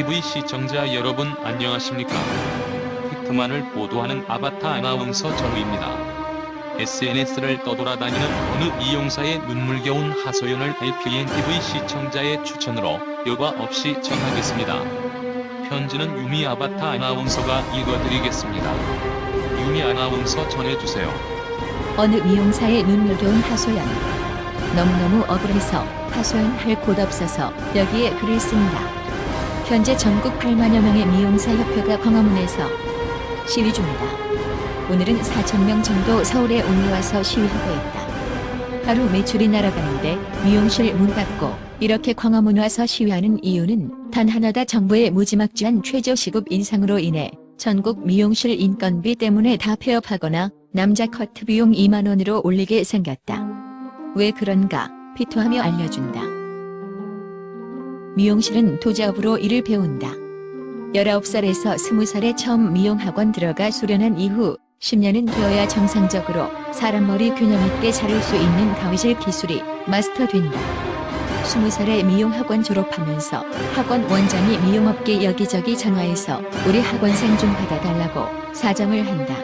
LPNTV 시청자 여러분 안녕하십니까? 팩트만을 보도하는 아바타 아나운서 전우입니다. SNS를 떠돌아다니는 어느 이용사의 눈물겨운 하소연을 LPNTV 시청자의 추천으로 여과 없이 전하겠습니다. 편지는 유미 아바타 아나운서가 읽어드리겠습니다. 유미 아나운서 전해주세요. 어느 미용사의 눈물겨운 하소연. 너무너무 억울해서 하소연할 곳 없어서 여기에 글을 씁니다. 현재 전국 8만여 명의 미용사 협회가 광화문에서 시위 중이다. 오늘은 4천 명 정도 서울에 올라와서 시위하고 있다. 하루 매출이 날아가는데 미용실 문 닫고 이렇게 광화문 와서 시위하는 이유는 단 하나다 정부의 무지막지한 최저시급 인상으로 인해 전국 미용실 인건비 때문에 다 폐업하거나 남자 커트 비용 2만원으로 올리게 생겼다. 왜 그런가? 피토하며 알려준다. 미용실은 도자업으로 일을 배운다. 19살에서 20살에 처음 미용학원 들어가 수련한 이후 10년은 되어야 정상적으로 사람 머리 균형 있게 자를 수 있는 가위질 기술이 마스터된다. 20살에 미용학원 졸업하면서 학원 원장이 미용업계 여기저기 전화해서 우리 학원생 좀 받아달라고 사정을 한다.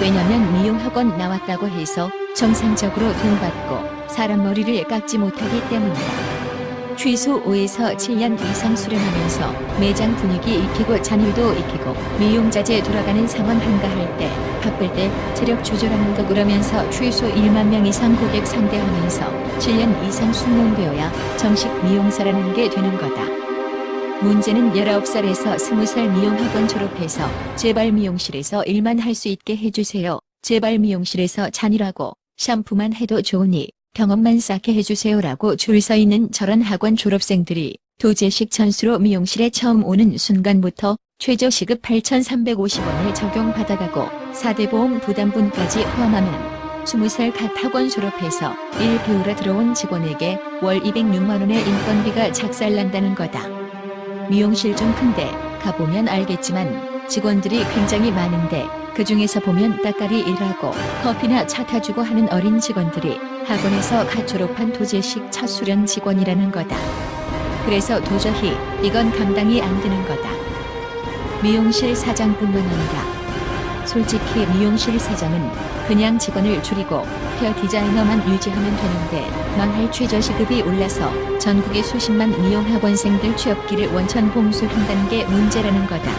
왜냐면 미용학원 나왔다고 해서 정상적으로 돈 받고 사람 머리를 깎지 못하기 때문이다. 최소 5에서 7년 이상 수련하면서 매장 분위기 익히고 잔일도 익히고 미용자재 돌아가는 상황 한가할 때 바쁠 때 체력 조절하는 거 그러면서 최소 1만 명 이상 고객 상대하면서 7년 이상 숙련되어야 정식 미용사라는 게 되는 거다. 문제는 19살에서 20살 미용학원 졸업해서 제발 미용실에서 일만 할 수 있게 해주세요. 제발 미용실에서 잔일하고 샴푸만 해도 좋으니 경험만 쌓게 해주세요라고 줄 서 있는 저런 학원 졸업생들이 도제식 천수로 미용실에 처음 오는 순간부터 최저 시급 8,350원을 적용받아가고 4대 보험 부담분까지 포함하면 20살 갓 학원 졸업해서 일 배우러 들어온 직원에게 월 206만원의 인건비가 작살난다는 거다. 미용실 좀 큰데 가보면 알겠지만 직원들이 굉장히 많은데 그 중에서 보면 따까리 일하고 커피나 차 타주고 하는 어린 직원들이 학원에서 갓 졸업한 도제식 첫 수련 직원이라는 거다. 그래서 도저히 이건 감당이 안 되는 거다. 미용실 사장뿐만 아니라 솔직히 미용실 사장은 그냥 직원을 줄이고 헤어 디자이너만 유지하면 되는데 망할 최저시급이 올라서 전국의 수십만 미용학원생들 취업기를 원천 봉쇄한다는 게 문제라는 거다.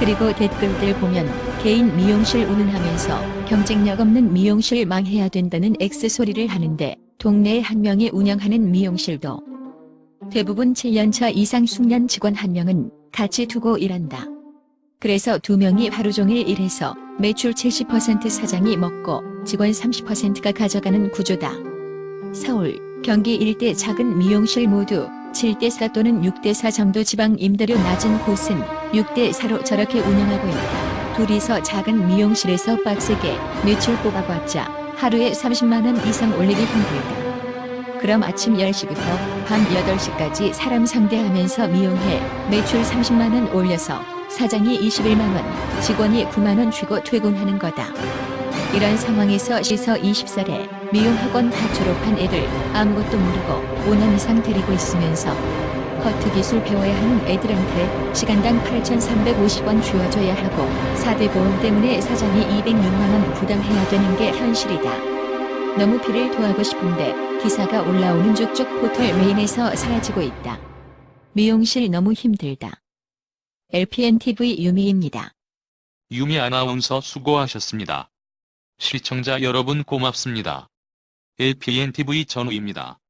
그리고 댓글들 보면 개인 미용실 운운하면서 경쟁력 없는 미용실 망해야 된다는 X 소리를 하는데 동네에 한 명이 운영하는 미용실도 대부분 7년차 이상 숙련 직원 한 명은 같이 두고 일한다. 그래서 두 명이 하루 종일 일해서 매출 70% 사장이 먹고 직원 30%가 가져가는 구조다. 서울, 경기 일대 작은 미용실 모두 7대4 또는 6대4 정도 지방 임대료 낮은 곳은 6대4로 저렇게 운영하고 있다. 둘이서 작은 미용실에서 빡세게 매출 뽑아봤자 하루에 30만원 이상 올리기 힘들다. 그럼 아침 10시부터 밤 8시까지 사람 상대하면서 미용해 매출 30만원 올려서 사장이 21만원, 직원이 9만원 주고 퇴근하는 거다. 이런 상황에서 시서 20살에 미용학원 다 졸업한 애들 아무것도 모르고 5년 이상 데리고 있으면서 커트 기술 배워야 하는 애들한테 시간당 8,350원 주어줘야 하고 4대 보험 때문에 사장이 206만원 부담해야 되는 게 현실이다. 너무 피를 토하고 싶은데 기사가 올라오는 쭉쭉 포털 메인에서 사라지고 있다. 미용실 너무 힘들다. LPNTV 유미입니다. 유미 아나운서 수고하셨습니다. 시청자 여러분 고맙습니다. LPNTV 전우입니다.